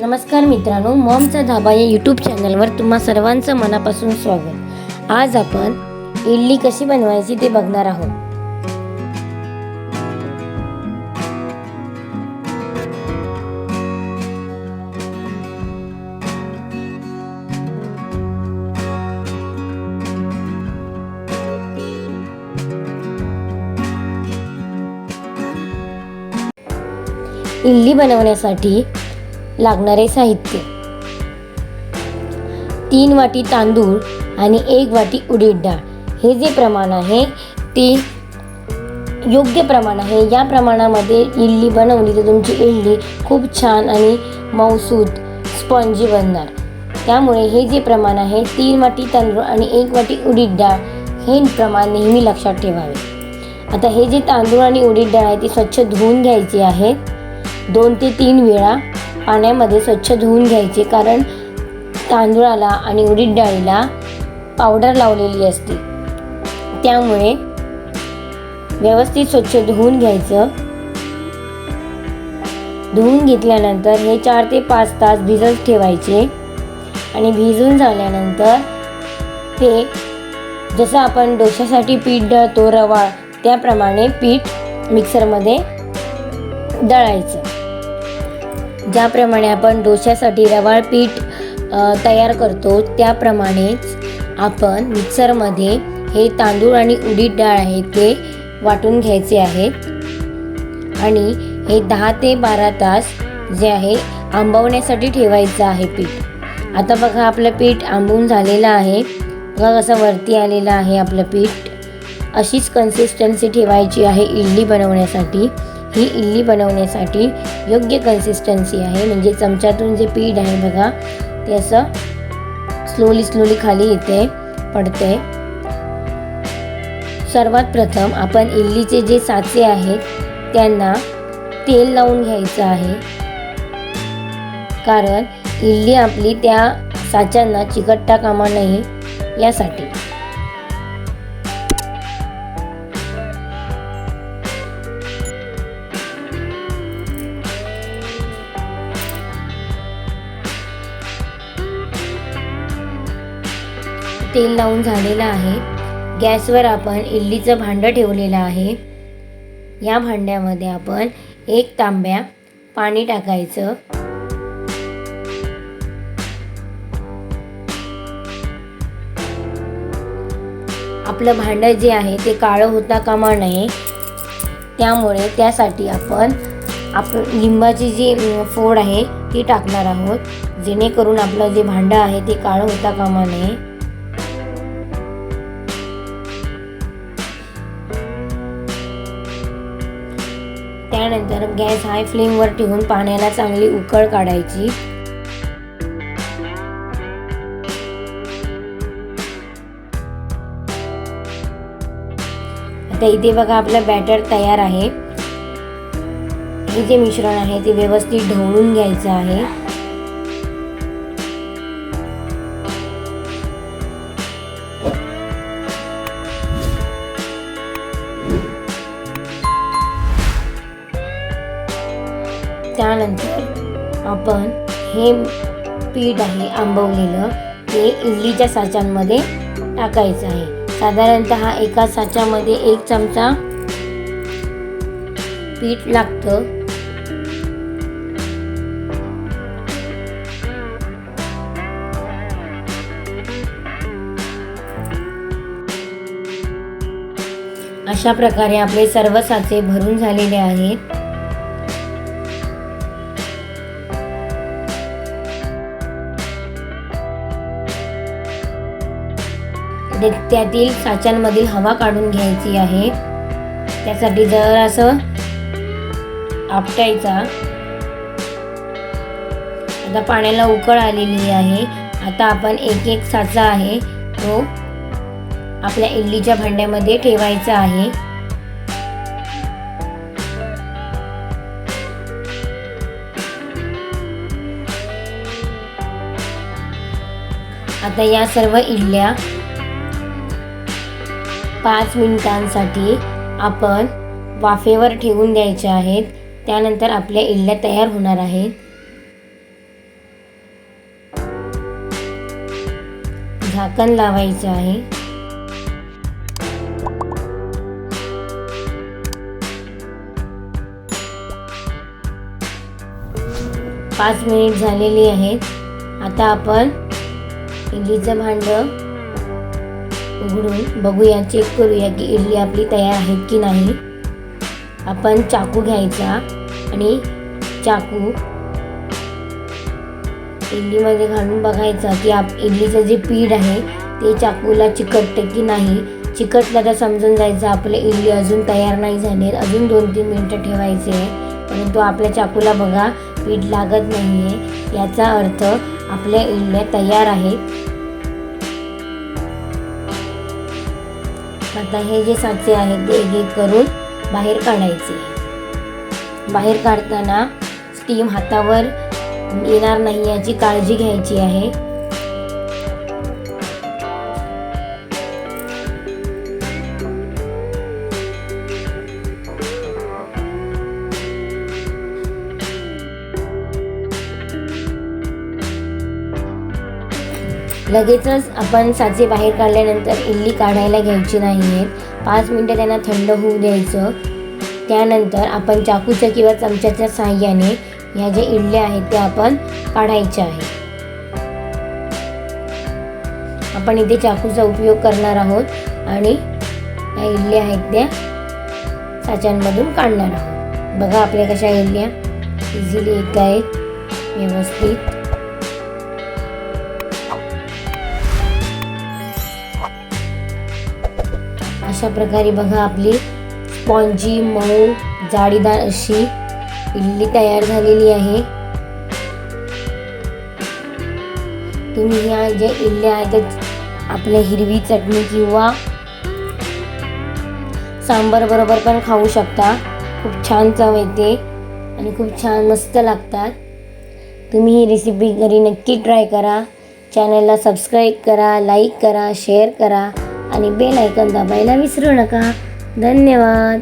नमस्कार मित्रांनो मॉमचा धाबा या यूट्यूब चॅनलवर तुम्हा सर्वांचं मनापासून स्वागत. आज आपण इडली कशी बनवायची ते बघणार आहोत. इडली बनवण्यासाठी लागणारे साहित्य. तीन वाटी तांदूळ आणि एक वाटी उडीद डाळ. हे जे प्रमाण आहे ते योग्य प्रमाण आहे. या प्रमाणामध्ये इडली बनवली तर तुमची इडली खूप छान आणि मऊसूत स्पॉन्जी बनणार. त्यामुळे हे जे प्रमाण आहे तीन वाटी तांदूळ आणि एक वाटी उडीद डाळ हे प्रमाण नेहमी लक्षात ठेवावे. आता हे जे तांदूळ आणि उडीद डाळ आहे ती स्वच्छ धुवून घ्यायची आहे दोन ते तीन वेळा पाण्यामध्ये स्वच्छ धुवून घ्यायचे कारण तांदूळाला आणि उडीद डाळीला पावडर लावलेली असते. त्यामुळे व्यवस्थित स्वच्छ धुवून घ्यायचं. धुवून घेतल्यानंतर हे चार ते पाच तास भिजत ठेवायचे आणि भिजून झाल्यानंतर ते जसं आपण डोशासाठी पीठ दळतो रवा त्याप्रमाणे पीठ मिक्सरमध्ये दळायचं. ज्याप्रमाणे आपण डोश्यासाठी रवाळ पीठ तयार करतो त्याप्रमाणेच आपण मिक्सरमध्ये हे तांदूळ आणि उडीद डाळ आहे ते वाटून घ्यायचे आहेत. आणि हे दहा ते बारा तास जे आहे आंबवण्यासाठी ठेवायचं आहे पीठ. आता बघा आपलं पीठ आंबून झालेलं आहे. बघा कसं वरती आलेलं आहे आपलं पीठ. अशीच कन्सिस्टन्सी ठेवायची आहे इडली बनवण्यासाठी. ही इडली बनवण्यासाठी योग्य कन्सिस्टन्सी आहे. म्हणजे चमच्यातून जे पीठ आहे बघा ते असं स्लोली स्लोली खाली येते पडते सर्वात प्रथम आपण इडलीचे जे साचे आहेत त्यांना तेल लावून घ्यायचं आहे. कारण इडली आपली त्या साच्यांना चिकटता कामा नये यासाठी. तेल लावून झालेलं आहे. गॅसवर आपण इडलीचं भांडं ठेवलेलं आहे. या भांड्यामध्ये आपण एक तांब्या पाणी टाकायचं. आपलं भांडं जे आहे ते काळं होता कामा नये. त्यामुळे त्यासाठी आपण आप लिंबाची जी फोड आहे ती टाकणार आहोत. जेणेकरून आपलं जे भांडं आहे ते काळं होता कामा नये. त्यानंतर गॅस हाय फ्लेमवर ठेवून पाण्याला चांगली उकळ काढायची. आता इथे बघा आपलं बॅटर तयार आहे. हे जे मिश्रण आहे ते व्यवस्थित ढवळून घ्यायचं आहे. त्यानंतर आपण हे पीठ आहे आंबवलेलं ते इडलीच्या साच्यांमध्ये टाकायचं आहे. साधारणत एका साच्यामध्ये एक चमचा पीठ लागतं. अशा प्रकारे आपले सर्व साचे भरून झालेले आहेत. त्यातील साच्यांमधील हवा काढून घ्यायची आहे. त्यासाठी जर असं आपटायचा. आता पाण्याला उकळ आलेली आहे. आता आपण एक एक साचा आहे. तो आपल्या इडलीच्या भांड्यामध्ये ठेवायचा आहे. आता या सर्व इडल्या पाच मिनटांसाठी आपण वाफेवर ठेवून द्यायचे आहेत. त्यानंतर आपल्या इडल्या तयार होणार आहेत. झाकण लावायचं आहे. पाच मिनिट झालेली आहेत. आता आपण इडलीचं भांडं उघडून बघूया चेक करूया की इडली आपली तयार आहे की नाही. आपण चाकू घ्यायचा आणि चाकू इडलीमध्ये घालून बघायचा की आप इडलीचं जे पीठ आहे ते चाकूला चिकटते की नाही. चिकटलं तर समजून जायचं आपले इडली अजून तयार नाही झाली अजून दोन तीन मिनटं ठेवायचे परंतु आपल्या चाकूला बघा पीठ लागत नाही आहे याचा अर्थ आपल्या इडल्या तयार आहेत. आता हे जे साचे आहेत ते एक करून बाहेर काढायचे. बाहेर काढताना स्टीम हातावर येणार नाही याची काळजी घ्यायची आहे. लगेचच आपण साचे बाहेर काढल्यानंतर इडली काढायला घ्यायची नाही आहे पाच मिनटं त्यांना थंड होऊ द्यायचं. त्यानंतर आपण चाकूच्या किंवा चमच्याच्या साहाय्याने ह्या ज्या इडल्या आहेत त्या आपण काढायच्या आहे आपण इथे चाकूचा उपयोग करणार आहोत आणि ह्या इडल्या आहेत त्या साच्यांमधून काढणार आहोत. बघा आपल्या कशा इडल्या. इझिली येत आहेत. व्यवस्थित. अशा प्रकारे बघा आपली स्पॉन्जी मऊ जाळीदार अशी इडली तयार झालेली आहे. तुम्ही ह्या ज्या इडल्या आहेत आपल्या हिरवी चटणी किंवा सांबर बरोबर पण खाऊ शकता. खूप छान चव येते आणि खूप छान मस्त लागतात. तुम्ही ही रेसिपी घरी नक्की ट्राय करा. चॅनलला सबस्क्राईब करा लाईक करा शेअर करा. आणि बेल ऐकन दाबायला विसरू नका. धन्यवाद.